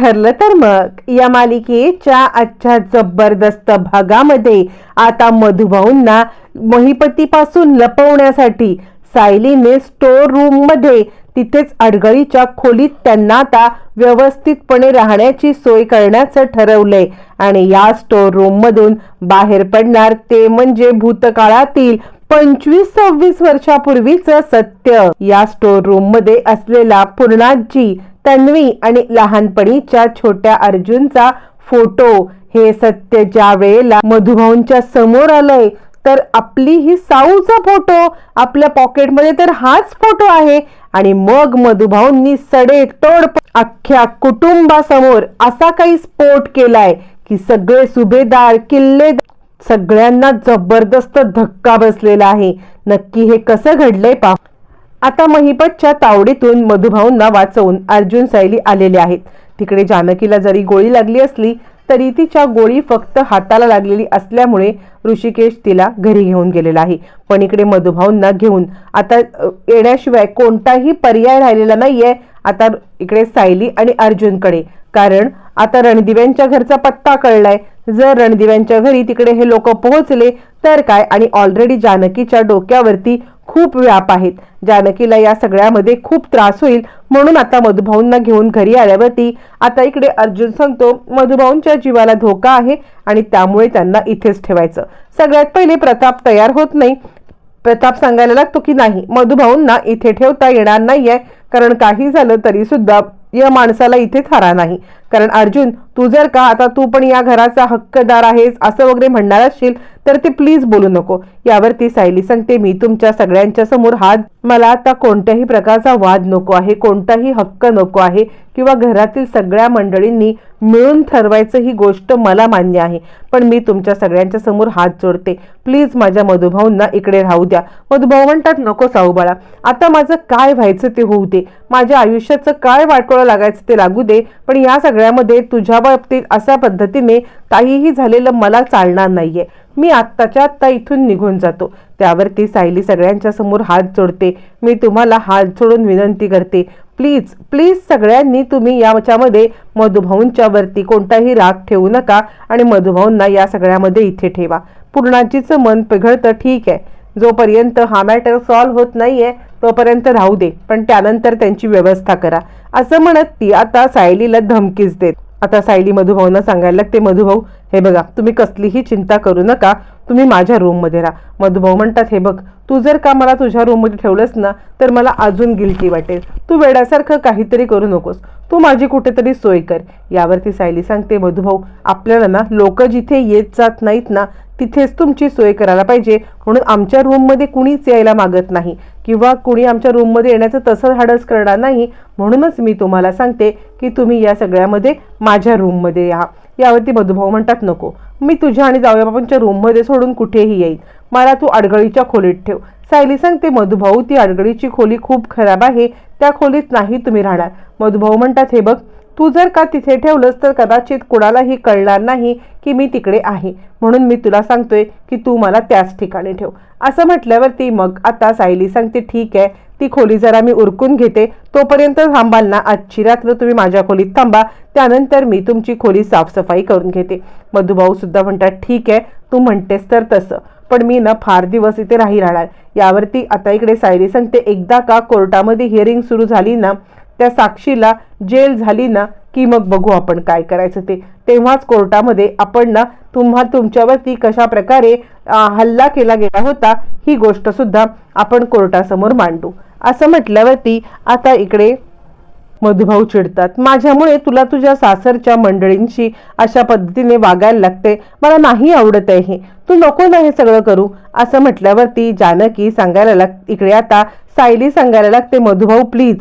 ठरलं तर मग. या मालिकेच्या आजच्या जबरदस्त भागामध्ये आता मधुभाऊंना महिपतीपासून लपवण्यासाठी सायलीने स्टोर रूममध्ये तिथेच अडगळीच्या खोलीत त्यांना आता व्यवस्थितपणे राहण्याची सोय करण्याचं ठरवलंय. आणि या स्टोर रूम मधून बाहेर पडणार ते म्हणजे भूतकाळातील पंचवीस सव्वीस वर्षापूर्वीचं सत्य. या स्टोर रूममध्ये असलेला पूर्णाजी तन्वी आणि लहानपणीच्या छोट्या अर्जुनचा फोटो. हे सत्य ज्या वेळेला मधुभाऊंच्या समोर आलंय तर आपली ही साऊचा फोटो. आपल्या पॉकेटमध्ये तर हाच फोटो आहे. आणि मग मधुभाऊंनी सडे तोड अख्ख्या कुटुंबासमोर असा काही स्फोट केलाय की सगळे सुभेदार किल्ले सगळ्यांना जबरदस्त धक्का बसलेला आहे. नक्की हे कसं घडलंय पा आता महिपतच्या तावडीतून मधुभाऊंना वाचवून अर्जुन सायली आलेले आहेत. तिकडे जानकीला जरी गोळी लागली असली तरी तिच्या गोळी फक्त हाताला लागलेली असल्यामुळे ऋषिकेश तिला घरी घेऊन गेलेला आहे. पण इकडे मधुभाऊंना घेऊन आता येण्याशिवाय कोणताही पर्याय राहिलेला नाहीये. आता इकडे सायली आणि अर्जुनकडे. कारण आता रणदिव्यांच्या घरचा पत्ता कळलाय. जर रणदिव्यांच्या घरी तिकडे हे लोक पोहोचले तर काय? आणि ऑलरेडी जानकीच्या डोक्यावरती खूप व्याप आहेत. जानकीला या सगळ्यामध्ये खूप त्रास होईल. म्हणून आता मधुभाऊंना घेऊन घरी आल्यावरती आता इकडे अर्जुन सांगतो मधुभाऊंच्या जीवाला धोका आहे आणि त्यामुळे त्यांना इथेच ठेवायचं. सगळ्यात पहिले प्रताप तयार होत नाही. प्रताप सांगायला लागतो की नाही मधुभाऊंना इथे ठेवता येणार नाहीये कारण काही झालं तरी सुद्धा या माणसाला इथे थारा नाही. कारण अर्जुन तू जर का आता तू पण या घराचा हक्कदार आहेस असं वगैरे म्हणणार असशील तर ते प्लीज बोलू नको. यावरती सायली सांगते मी तुमच्या सगळ्यांच्या समोर हात मला आता कोणत्याही प्रकारचा वाद नको आहे कोणताही हक्क नको आहे किंवा घरातील सगळ्या मंडळींनी मिळून ठरवायचं ही गोष्ट मला मान्य आहे. पण मी तुमच्या सगळ्यांच्या समोर हात जोडते. प्लीज माझ्या मधुभाऊंना इकडे राहू द्या. मधुभाऊ म्हणतात नको साहूबाळा आता माझं काय व्हायचं ते होऊ दे. माझ्या आयुष्याचं काय वाटोळं लागायचं ते लागू दे. पण या सगळ्या सगळ्यामध्ये तुझ्या बाबतीत अशा पद्धतीने काहीही झालेलं मला चालणार नाहीये. मी आत्ताच्या आत्ता इथून निघून जातो. त्यावरती सायली सगळ्यांच्या समोर हात जोडते. मी तुम्हाला हात जोडून विनंती करते. प्लीज प्लीज सगळ्यांनी तुम्ही याच्यामध्ये मधुभाऊंच्या वरती कोणताही राग ठेवू नका आणि मधुभाऊंना या सगळ्यामध्ये इथे ठेवा. पूर्णाजीचं मन पिघळतं ठीक आहे. जोपर्यंत हा मॅटर सॉल्व्ह होत नाहीये तोपर्यंत राहू दे पण त्यानंतर त्यांची व्यवस्था करा. असं म्हणत ती आता सायलीला धमकीच देत. आता सायली मधुभाऊंना सांगायला लागते मधुभाऊ हे बघा तुम्ही कसलीही चिंता करू नका तुम्ही माझ्या रूममध्ये राहा. मधुभाऊ म्हणतात हे बघ तू जर का मला तुझ्या रूममध्ये ठेवलंस ना तर मला अजून गिल्टी वाटेल. तू वेड्यासारखं काहीतरी करू नकोस. तू माझी कुठेतरी सोय कर. यावरती सायली सांगते मधुभाऊ आपल्याला ना लोक जिथे येत जात नाहीत ना तिथेच तुमची सोय करायला पाहिजे. म्हणून आमच्या रूममध्ये कुणीच यायला मागत नाही. किंवा कुणी आमच्या रूममध्ये येण्याचं तसं हाडस करणार नाही म्हणूनच मी तुम्हाला सांगते की तुम्ही या सगळ्यामध्ये माझ्या रूममध्ये या. यावरती मधुभाऊ म्हणतात नको. मी तुझ्या आणि जाऊयाबापांच्या रूममध्ये सोडून कुठेही येईन. मला तू अडगळीच्या खोलीत ठेव. सायली सांगते मधुभाऊ ती अडगळीची खोली खूप खराब आहे. त्या खोलीत नाही तुम्ही राहणार. मधुभाऊ म्हणतात हे बघ तू जर का तिथे ठेवलंस तर कदाचित कुणालाही कळणार नाही की मी तिकडे आहे. म्हणून मी तुला सांगतोय की तू मला त्याच ठिकाणी ठेव. असं म्हटल्यावरती मग आता सायली सांगते ठीक आहे ती खोली जरा मी उरकून घेते. तोपर्यंत थांबाल ना. आजची रात्र तुम्ही माझ्या खोलीत थांबा. त्यानंतर मी तुमची खोली साफसफाई करून घेते. मधुभाऊ सुद्धा म्हणतात ठीक आहे तू म्हणतेस तर तसं. पण मी ना फार दिवस इथे राही राहणार यावरती आता इकडे सायली सांगते एकदा का कोर्टामध्ये हिअरिंग सुरू झाली ना त्या साक्षीला जेल झाली ना की मग बघू आपण काय करायचं ते. तेव्हाच कोर्टामध्ये आपण ना तुम्हा तुमच्यावरती कशा प्रकारे हल्ला केला गेला होता ही गोष्ट सुद्धा आपण कोर्टासमोर मांडू. असं म्हटल्यावरती आता इकडे मधुभाऊ चिडतात. माझ्यामुळे तुला तुझ्या सासरच्या मंडळींशी अशा पद्धतीने वागायला लागते. मला नाही आवडत आहे हे. तू नको ना हे सगळं करू. असं म्हटल्यावरती जानकी सांगायला लाग इकडे आता सायली सांगायला लागते मधुभाऊ प्लीज.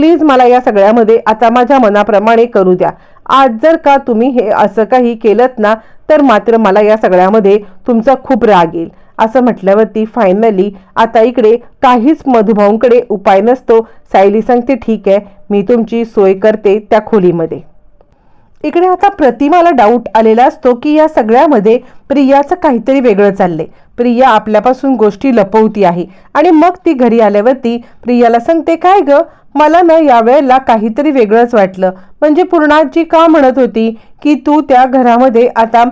प्लीज मला या सगळ्यामध्ये आता माझ्या मनाप्रमाणे करू द्या. आज जर का तुम्ही हे असं काही केलं ना तर मात्र मला या सगळ्यामध्ये तुमचा खूप राग येईल. असं म्हटल्यावरती फायनली आता इकडे काहीच मधुभाऊंकडे उपाय नसतो. सायली सांगते ठीक आहे मी तुमची सोय करते त्या खोलीमध्ये. इकडे आता प्रतिमाला डाऊट आलेला असतो की या सगळ्यामध्ये प्रियाचं काहीतरी वेगळं चाललंय. प्रिया आपल्यापासून गोष्टी लपवती आहे. आणि मग ती घरी आल्यावरती प्रियाला सांगते काय गं? मला ना यावेळेला काहीतरी वेगळंच वाटलं. म्हणजे पूर्णाजी का म्हणत होती की तू त्या घरामध्ये आता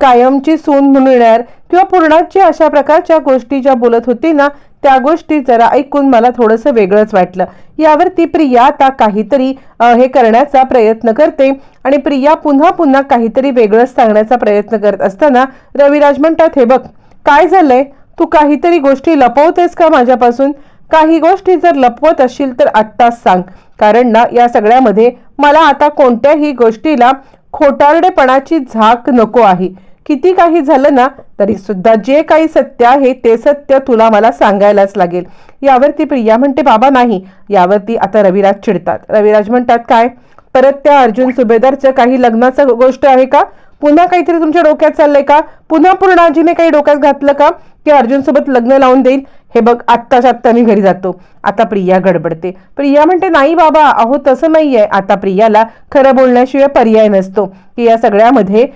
कायमची सून म्हणून येणार? किंवा पूर्णाची अशा प्रकारच्या गोष्टी ज्या बोलत होती ना त्या गोष्टी जरा ऐकून मला थोडंसं वेगळंच वाटलं. यावरती प्रिया आता काहीतरी हे करण्याचा प्रयत्न करते आणि प्रिया पुन्हा पुन्हा काहीतरी वेगळंच सांगण्याचा प्रयत्न करत असताना रविराज म्हणतात हे बघ काय झालंय? तू काहीतरी गोष्टी लपवतेस का माझ्यापासून? काही गोष्टी जर लपवत असशील तर आत्ताच सांग. कारण ना या सगळ्यामध्ये मला आता कोणत्याही गोष्टीला खोटारडेपणाची झाक नको आहे. किती काही झालं ना तरी सुद्धा जे काही सत्य आहे ते सत्य तुला मला सांगायलाच लागेल. यावरती प्रिया म्हणते बाबा नाही. यावरती आता रविराज चिडतात. रविराज म्हणतात काय? परत त्या अर्जुन सुभेदारचं काही लग्नाचं गोष्ट आहे का? पुन्हा काहीतरी तुमच्या डोक्यात चाललंय का? पुन्हा पूर्णाजीने काही डोक्यात घातलं का? की अर्जुनसोबत लग्न लावून देईल? हे बघ आत्ताच्या आत्ता मी घरी जातो. आता प्रिया गडबडते. प्रिया म्हणते नाही बाबा अहो तसं नाही आहे आता प्रियाला खरं बोलण्याशिवाय पर्याय नसतो. की या सगळ्यामध्ये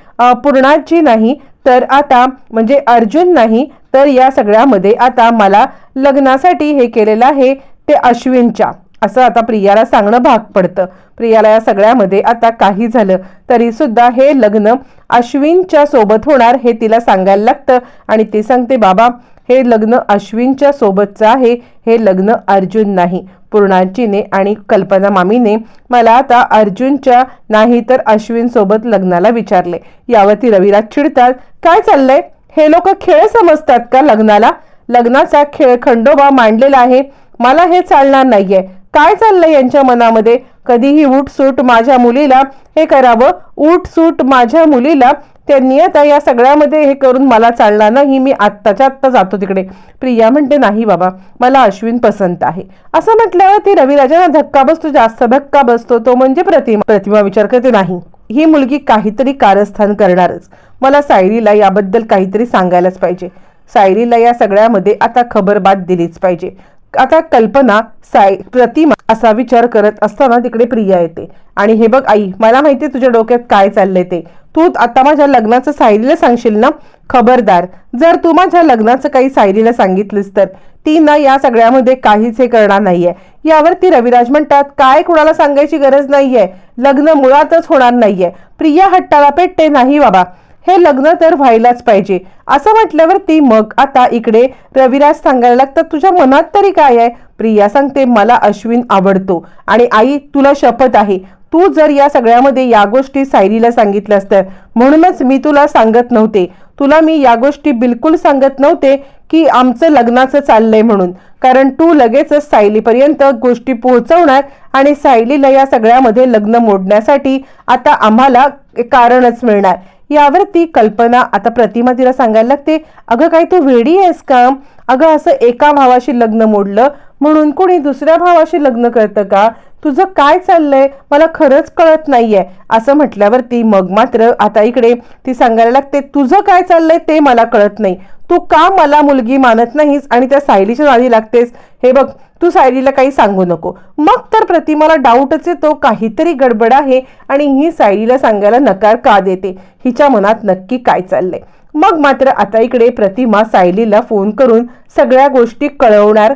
पूर्णाची नाही तर आता म्हणजे अर्जुन नाही तर या सगळ्यामध्ये आता मला लग्नासाठी हे केलेलं आहे ते अश्विनच्या. असं आता प्रियाला सांगणं भाग पडतं. प्रियाला या सगळ्यामध्ये आता काही झालं तरी सुद्धा हे लग्न अश्विनच्या सोबत होणार हे तिला सांगायला लागतं. आणि ती सांगते बाबा हे लग्न अश्विनच्या सोबतचं आहे हे लग्न अर्जुन नाही. पूर्णाजीने आणि कल्पना मामीने मला आता अर्जुनच्या नाही तर अश्विनसोबत लग्नाला विचारले. यावरती रविराज चिडतात काय चाललंय? हे लोक खेळ समजतात का लग्नाला? लग्नाचा खेळ खंडोबा मांडलेला आहे. मला हे चालणार नाहीये. काय चाललंय यांच्या मनामध्ये? कधीही उठसूट माझ्या मुलीला हे करावं. उठसूट माझ्या मुलीला त्यांनी आता या सगळ्यामध्ये हे करून मला चालणार नाही मी आत्ताच्या आत्ता जातो तिकडे. प्रिया म्हणते नाही बाबा मला अश्विन पसंत आहे. असं म्हटल्यावर ती रविराजांना धक्का बसतो जास्त धक्का बसतो तो म्हणजे प्रतिमा. प्रतिमा विचार करते नाही ही मुलगी काहीतरी कारस्थान करणारच. मला सायरीला याबद्दल काहीतरी सांगायलाच पाहिजे. सायरीला या सगळ्यामध्ये आता खबरबात दिलीच पाहिजे. आता कल्पना साय प्रतिमा असा विचार करत असताना तिकडे प्रिया येते. आणि हे बघ आई मला माहितीये तुझ्या डोक्यात काय चाललंय ते. तू आता माझ्या लग्नाचं सायलीला सांगशील ना? खबरदार. जर तू माझ्या लग्नाचं काही सायलीला सांगितलीस तर ती ना या सगळ्यामध्ये काहीच हे करणार नाहीये. यावरती रविराज म्हणतात काय कुणाला सांगायची गरज नाहीये? लग्न मुळातच होणार नाहीये. प्रिया हट्टाला पेटते नाही बाबा. हे लग्न तर व्हायलाच पाहिजे. असं म्हटल्यावर ती मग आता इकडे रविराज सांगायला लागतात तुझ्या मनात तरी काय आहे? प्रिया सांगते मला अश्विन आवडतो आणि आई तुला शपथ आहे. तू जर या सगळ्यामध्ये या गोष्टी सायलीला सांगितल्यास तर म्हणूनच मी तुला सांगत नव्हते. तुला मी या गोष्टी बिलकुल सांगत नव्हते की आमचं लग्नाचं चाललंय म्हणून. कारण तू लगेचच सायलीपर्यंत गोष्टी पोहोचवणार आणि सायलीला या सगळ्यामध्ये लग्न मोडण्यासाठी आता आम्हाला कारणच मिळणार. यावर ती कल्पना आता प्रतिमा तिला सांगायला लागते अगं काय तू वेडी आहेस का? अगं असं एका भावाशी लग्न मोडलं म्हणून कोणी दुसऱ्या भावाशी लग्न करतं का? तुझं काय चाललंय? मला खरंच कळत नाहीये. असं म्हटल्यावरती मग मात्र आता इकडे ती सांगायला लागते तुझं काय चाललंय ते मला कळत नाही. तू का मला मुलगी मानत नाहीस आणि त्या सायलीच्या नादी लागतेस? हे बघ तू सायलीला काही सांगू नको. मग तर प्रतिमाला डाऊटच येतो. काहीतरी गडबड आहे आणि ही सायलीला सांगायला नकार का देते? हिच्या मनात नक्की काय चाललंय? मग मात्र आता इकडे प्रतिमा सायलीला फोन करून सगळ्या गोष्टी कळवणार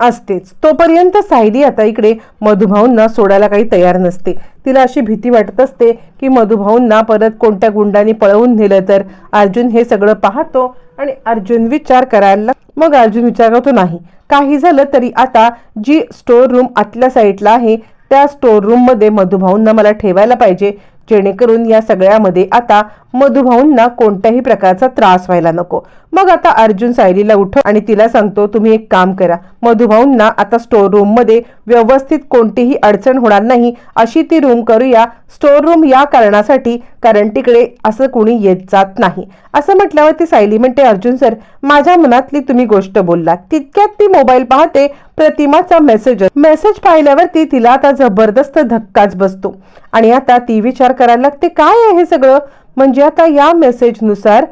असतेच. तोपर्यंत सायली आता इकडे मधुभाऊंना सोडायला काही तयार नसते. तिला अशी भीती वाटत असते की मधुभाऊंना परत कोणत्या गुंडांनी पळवून नेलं तर अर्जुन हे सगळं पाहतो आणि अर्जुन विचार करायला मग अर्जुन विचार करतो नाही. काही झालं तरी आता जी स्टोर रूम आतल्या साईडला आहे त्या स्टोर रूममध्ये मधुभाऊंना मला ठेवायला पाहिजे. जेणेकरून या सगळ्यामध्ये आता मधुभाऊंना कोणत्याही प्रकारचा त्रास व्हायला नको. मग आता अर्जुन सायलीला उठव आणि तिला सांगतो तुम्ही एक काम करा. मधुभाऊंना आता स्टोर रूममध्ये व्यवस्थित कोणतीही अडचण होणार नाही. अशी ती रूम करूया. स्टोर रूम या कारणासाठी कारण तिकडे असं कोणी येत जात नाही. असं म्हटल्यावर ती सायली म्हणते अर्जुन सर माझ्या मनातली तुम्ही गोष्ट बोललात. तितक्यात ती मोबाईल पाहते प्रतिमाचा मेसेज मेसेज पाहिल्यावरती तिला आता जबरदस्त धक्काच बसतो. आणि आता ती विचार करायला लागते काय आहे हे सगळं? म्हणजे आता या मेसेजनुसार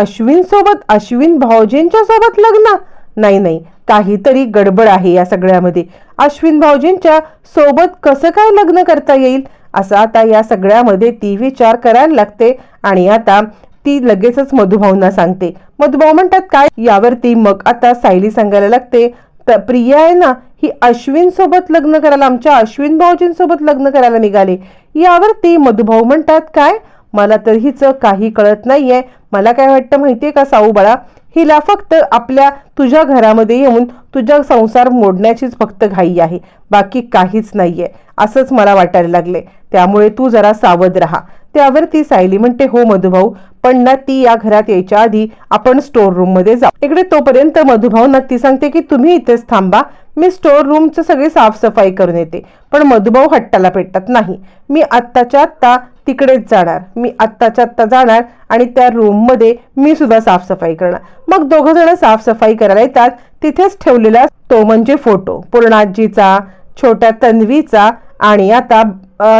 अश्विन सोबत अश्विन भाऊजींच्या सोबत लग्न? नाही नाही. काहीतरी गडबड आहे या सगळ्यामध्ये. अश्विन भाऊजींच्या सोबत कसं काय लग्न करता येईल? असं आता या सगळ्यामध्ये ती विचार करायला लागते आणि आता ती लगेचच मधुभाऊंना सांगते. मधुभाऊ म्हणतात काय? यावरती मग आता सायली सांगायला लागते त- प्रिया आहे ना ही अश्विन सोबत लग्न करायला आमच्या अश्विन भाऊजींसोबत लग्न करायला निघाले. यावरती मधुभाऊ म्हणतात काय? मला तर हिचं काही कळत नाहीये. मला काय वाटतं माहितीये का साऊ बाळा? हिला फक्त आपल्या तुझ्या घरामध्ये येऊन तुझा संसार मोडण्याचीच फक्त घाई आहे. बाकी काहीच नाहीये. असंच मला वाटायला लागले त्यामुळे तू जरा सावध राहा. त्यावरती सायली म्हणते हो मधुभाऊ पण ना ती या घरात यायच्या आधी आपण स्टोर रूममध्ये जाऊ. इकडे तोपर्यंत मधुभाऊ नत्ती ती सांगते की तुम्ही इथेच थांबा. मी स्टोर रूमचं सगळी साफसफाई करून येते. पण मधुभाऊ हट्टाला पेटतात नाही. मी आत्ताच्या आत्ता तिकडेच जाणार. मी आत्ताच्या आत्ता जाणार आणि त्या रूममध्ये मी सुद्धा साफसफाई करणार. मग दोघं जण साफसफाई करायला येतात. तिथेच ठेवलेला तो म्हणजे फोटो पूर्णाजीचा छोट्या तन्वीचा आणि आता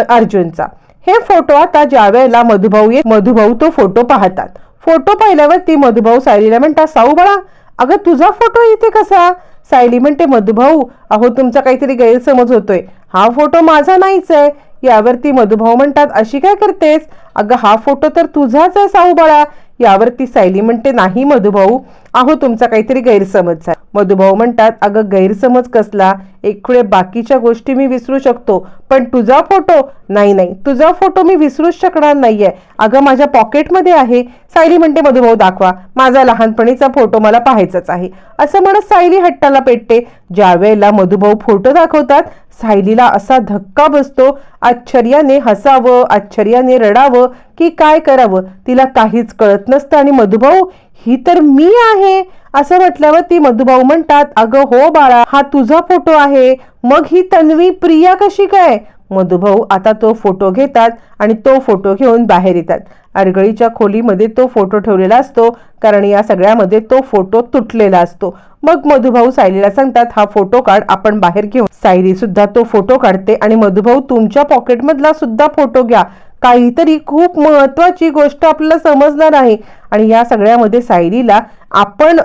अर्जुनचा. हे फोटो आता ज्या वेळेला मधुभाऊ येत मधुभाऊ तो फोटो पाहतात. फोटो पाहिल्यावर ती मधुभाऊ सायलीला म्हणतात साऊ बाळा अगं तुझा फोटो इथे कसा? सायली म्हणते मधुभाऊ अहो तुमचा काहीतरी गैरसमज होतोय. हा फोटो माझा नाहीच आहे. यावरती मधुभाऊ म्हणतात अशी काय करतेस? अगं हा फोटो तर तुझाच आहे साऊ बाळा. यावरती सायली म्हणते नाही मधुभाऊ अहो तुमचा काहीतरी गैरसमज आहे. मधुभाऊ म्हणतात अगं गैरसमज कसला? एक बाकीच्या गोष्टी मी विसरू शकतो. पण तुझा फोटो? नाही नाही. तुझा फोटो मी विसरूच शकणार नाहीये. अगं माझ्या पॉकेटमध्ये आहे. सायली म्हणते मधुभाऊ दाखवा. माझा लहानपणीचा फोटो मला पाहायचाच आहे. असं म्हणत सायली हट्टाला पेटते. ज्या वेळेला मधुभाऊ फोटो दाखवतात सायलीला असा धक्का बसतो. आश्चर्याने हसावं आश्चर्याने रडावं की काय करावं तिला काहीच कळत नसतं. आणि मधुभाऊ ही तर मी आहे. असं म्हटल्यावर ती मधुभाऊ म्हणतात अगं हो बाळा हा तुझा फोटो आहे. मग ही तन्वी प्रिया कशी काय? मधुभाऊ आता तो फोटो घेतात आणि तो फोटो घेऊन बाहेर येतात. अरगळीच्या खोलीमध्ये तो फोटो ठेवलेला असतो कारण या सगळ्यामध्ये तो फोटो तुटलेला असतो. मग मधुभाऊ सायलीला सांगतात हा फोटो काढ आपण बाहेर घेऊ. सायली सुद्धा तो फोटो काढते आणि मधुभाऊ तुमच्या पॉकेटमधला सुद्धा फोटो घ्या. काहीतरी खूप महत्वाची गोष्ट आपल्याला समजणार आहे. आणि या सगळ्यामध्ये सायलीला आपण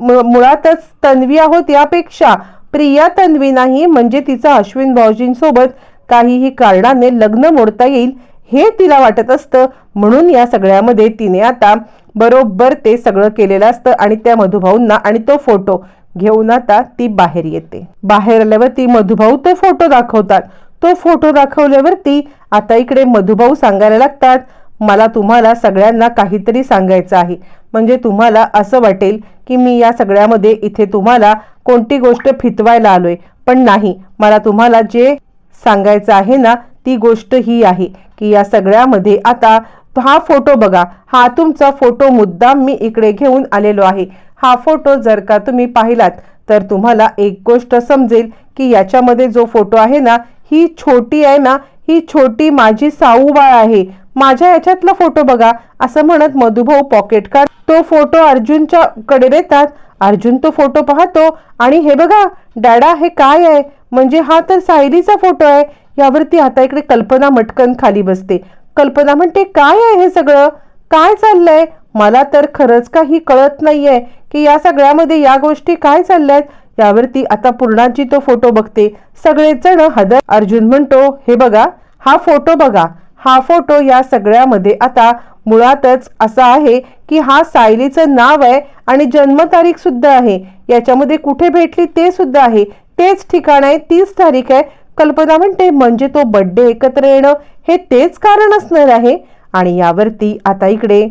म- मुळातच तन्वी आहोत यापेक्षा प्रिया तन्वी नाही म्हणजे तिचा अश्विन भाऊजींसोबत काहीही कारणाने लग्न मोडता येईल हे तिला वाटत असतं. म्हणून या सगळ्यामध्ये तिने आता बरोबर ते सगळं केलेलं असतं आणि त्या मधुभाऊंना आणि तो फोटो घेऊन आता ती बाहेर येते. बाहेर आल्यावर ती मधुभाऊ तो फोटो दाखवतात. तो फोटो दाखवल्यावरती आता इकडे मधुभाऊ सांगायला लागतात मला तुम्हाला सगळ्यांना काहीतरी सांगायचं आहे. म्हणजे तुम्हाला असं वाटेल की मी या सगळ्यामध्ये इथे तुम्हाला कोणती गोष्ट फितवायला आलोय. पण नाही मला तुम्हाला जे सांगायचं आहे ना ती गोष्ट ही आहे की या सगळ्यामध्ये आता हा फोटो बघा. हा तुमचा फोटो मुद्दाम मी इकडे घेऊन आलेलो आहे. हा फोटो जर का तुम्ही पाहिलात तर तुम्हाला एक गोष्ट समजेल की याच्यामध्ये जो फोटो आहे ना ही छोटी आहे ना ही छोटी माझी साऊ बाळ आहे. माझ्या याच्यातला फोटो बघा असं म्हणत मधुभाऊ पॉकेट काढ. तो फोटो अर्जुनच्या कडे देतात. अर्जुन तो फोटो पाहतो आणि हे बघा डॅडा हे काय आहे? म्हणजे हा तर सायलीचा फोटो आहे. यावरती आता इकडे कल्पना मटकन खाली बसते. कल्पना म्हणते काय आहे हे सगळं? काय चाललंय? मला तर खरंच काही कळत नाहीये की या सगळ्यामध्ये या गोष्टी काय चालल्यात? यावरती आता पूर्णाची तो फोटो बघते. सगळेच जण हदर अर्जुन म्हणतो हे बघा हा फोटो बघा. हा फोटो या सगळ्यामध्ये आता मुळातच असा आहे की हा सायलीचं नाव आहे आणि जन्मतारीख सुद्धा आहे. याच्यामध्ये कुठे भेटली ते सुद्धा आहे. तेच ठिकाण आहे तीच तारीख आहे. कल्पना म्हणते म्हणजे तो बड्डे एकत्र येणं हे तेच कारण असणार आहे. आणि यावरती आता इकडे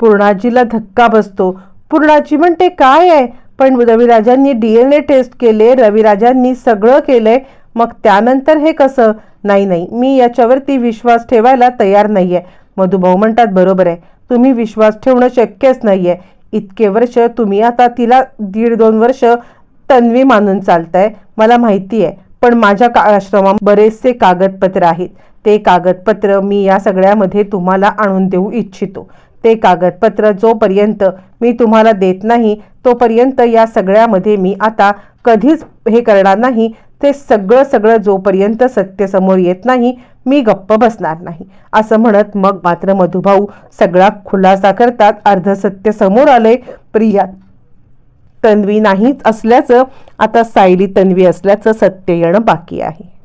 पूर्णाजीला धक्का बसतो. पूर्णाजी म्हणते काय आहे? पण रविराजांनी ए टेस्ट केले रविराजांनी सगळं केलंय मग त्यानंतर हे कसं? नाही नाही मी याच्यावरती विश्वास ठेवायला तयार नाही आहे मधुभाऊ म्हणतात बरोबर आहे. तुम्ही विश्वास ठेवणं शक्यच नाही आहे इतके वर्ष तुम्ही आता तिला दीड दोन वर्ष तन्वी मानून चालताय. मला माहिती आहे पण माझ्या का आश्रमात बरेचसे कागदपत्र आहेत. ते कागदपत्र मी या सगळ्यामध्ये तुम्हाला आणून देऊ इच्छितो. ते कागदपत्र जोपर्यंत मी तुम्हाला देत नाही तोपर्यंत या सगळ्यामध्ये मी आता कधीच हे करणार नाही. ते सगळं सगळं जोपर्यंत सत्य समोर येत नाही मी गप्प बसणार नाही. असं म्हणत मग मात्र मधुभाऊ सगळा खुलासा करतात. अर्ध सत्य समोर आलंय. प्रिया तन्वी नाहीच असल्याचं आता सायली तन्वी असल्याचं सत्य येणं बाकी आहे.